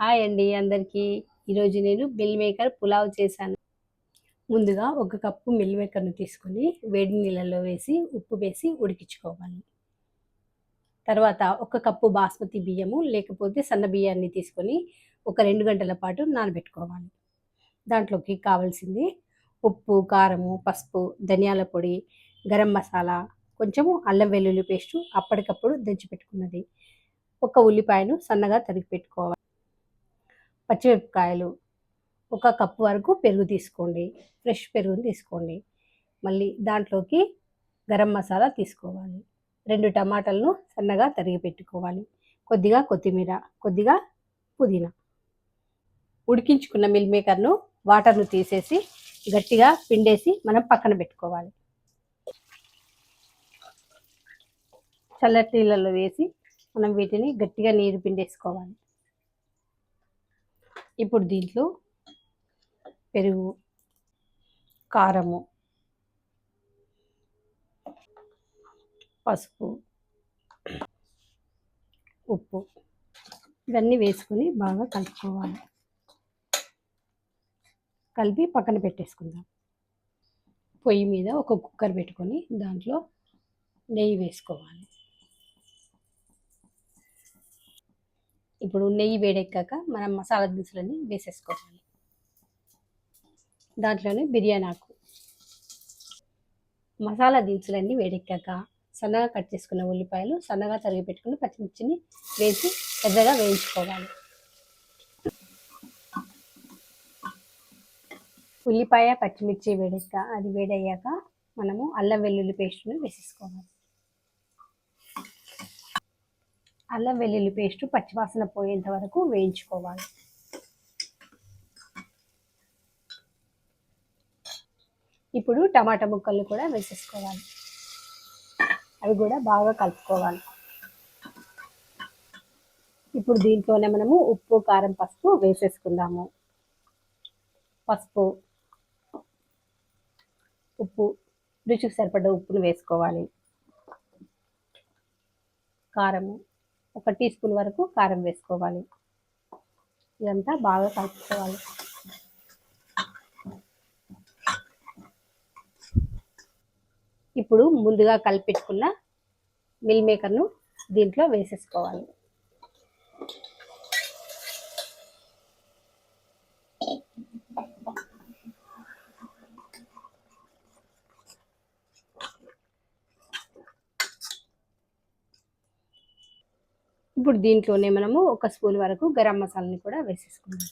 Hi అండి అందరికీ. ఈరోజు నేను మిల్ మేకర్ పులావ్ చేశాను. ముందుగా ఒక కప్పు మిల్ మేకర్ను తీసుకొని వేడి నీళ్ళలో వేసి ఉప్పు వేసి ఉడికించుకోవాలి. తర్వాత ఒక కప్పు బాస్మతి బియ్యము లేకపోతే సన్న బియ్యాన్ని తీసుకొని ఒక రెండు గంటల పాటు నానబెట్టుకోవాలి. దాంట్లోకి కావాల్సింది ఉప్పు కారము పసుపు ధనియాల పొడి గరం మసాలా కొంచెము అల్లం వెల్లుల్లి పేస్టు అప్పటికప్పుడు దంచి పెట్టుకున్నది ఒక ఉల్లిపాయను సన్నగా తరిగి పెట్టుకోవాలి పచ్చిమిరపకాయలు ఒక కప్పు వరకు పెరుగు తీసుకోండి. ఫ్రెష్ పెరుగుని తీసుకోండి. మళ్ళీ దాంట్లోకి గరం మసాలా తీసుకోవాలి. రెండు టమాటాలను సన్నగా తరిగి పెట్టుకోవాలి. కొద్దిగా కొత్తిమీర కొద్దిగా పుదీనా. ఉడికించుకున్న మిల్ మేకర్ను వాటర్ను తీసేసి గట్టిగా పిండేసి మనం పక్కన పెట్టుకోవాలి. చల్లటి నీళ్ళలో వేసి మనం వీటిని గట్టిగా నీరు పిండేసుకోవాలి. ఇప్పుడు దీంట్లో పెరుగు కారము పసుపు ఉప్పు ఇవన్నీ వేసుకొని బాగా కలుపుకోవాలి. కలిపి పక్కన పెట్టేసుకుందాం. పొయ్యి మీద ఒక కుక్కర్ పెట్టుకొని దాంట్లో నెయ్యి వేసుకోవాలి. ఇప్పుడు నెయ్యి వేడెక్కాక మనం మసాలా దినుసులన్నీ వేసేసుకోవాలి. దాంట్లోనే బిర్యానీ ఆకు. మసాలా దినుసులన్నీ వేడెక్కాక సన్నగా కట్ చేసుకున్న ఉల్లిపాయలు సన్నగా తరిగి పెట్టుకుని పచ్చిమిర్చిని వేసి పెద్దగా వేయించుకోవాలి. ఉల్లిపాయ పచ్చిమిర్చి వేడెక్క అది వేడయ్యాక మనము అల్లం వెల్లుల్లి పేస్ట్ని వేసేసుకోవాలి. అల్లం వెల్లుల్లి పేస్ట్ పచ్చివాసన పోయేంత వరకు వేయించుకోవాలి. ఇప్పుడు టమాటా ముక్కలు కూడా వేసేసుకోవాలి. అవి కూడా బాగా కలుపుకోవాలి. ఇప్పుడు దీంట్లోనే మనము ఉప్పు కారం పసుపు వేసేసుకుందాము. పసుపు ఉప్పు రుచికి సరిపడ ఉప్పును వేసుకోవాలి. కారము ఒక టీ స్పూన్ వరకు కారం వేసుకోవాలి. ఇదంతా బాగా కలుపుకోవాలి. ఇప్పుడు ముందుగా కలిపెట్టుకున్న మిల్ మేకర్ను దీంట్లో వేసేసుకోవాలి. ఇప్పుడు దీంట్లోనే మనము ఒక స్పూన్ వరకు గరం మసాలాని కూడా వేసేసుకుందాం.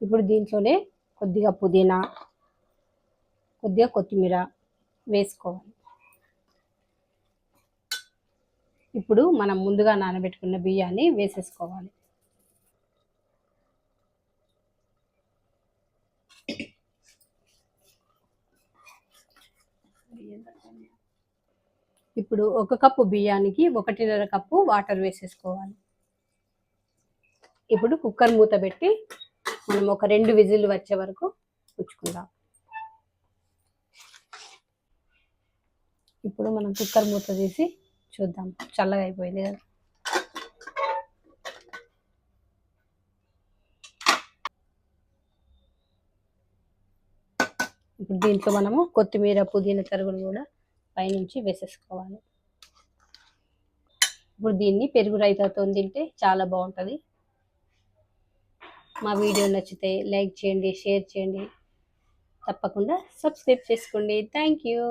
ఇప్పుడు దీంట్లోనే కొద్దిగా పుదీనా కొద్దిగా కొత్తిమీర వేసుకోవాలి. ఇప్పుడు మనం ముందుగా నానబెట్టుకున్న బియ్యాన్ని వేసేసుకోవాలి. ఇప్పుడు ఒక కప్పు బియ్యానికి ఒకటిన్నర కప్పు వాటర్ వేసేసుకోవాలి. ఇప్పుడు కుక్కర్ మూత పెట్టి మనం ఒక రెండు విజిల్ వచ్చే వరకు ఉంచుకుందాం. ఇప్పుడు మనం కుక్కర్ మూత తీసి చూద్దాం. చల్లగా అయిపోయింది కదా. ఇప్పుడు దీంట్లో మనము కొత్తిమీర పుదీనా తరుగులు కూడా పైనుంచి వేసేసుకోవాలి. ఇప్పుడు దీన్ని పెరుగు రైతాతో తింటే చాలా బాగుంటుంది. మా వీడియో నచ్చితే లైక్ చేయండి షేర్ చేయండి. తప్పకుండా సబ్స్క్రైబ్ చేసుకోండి. Thank you.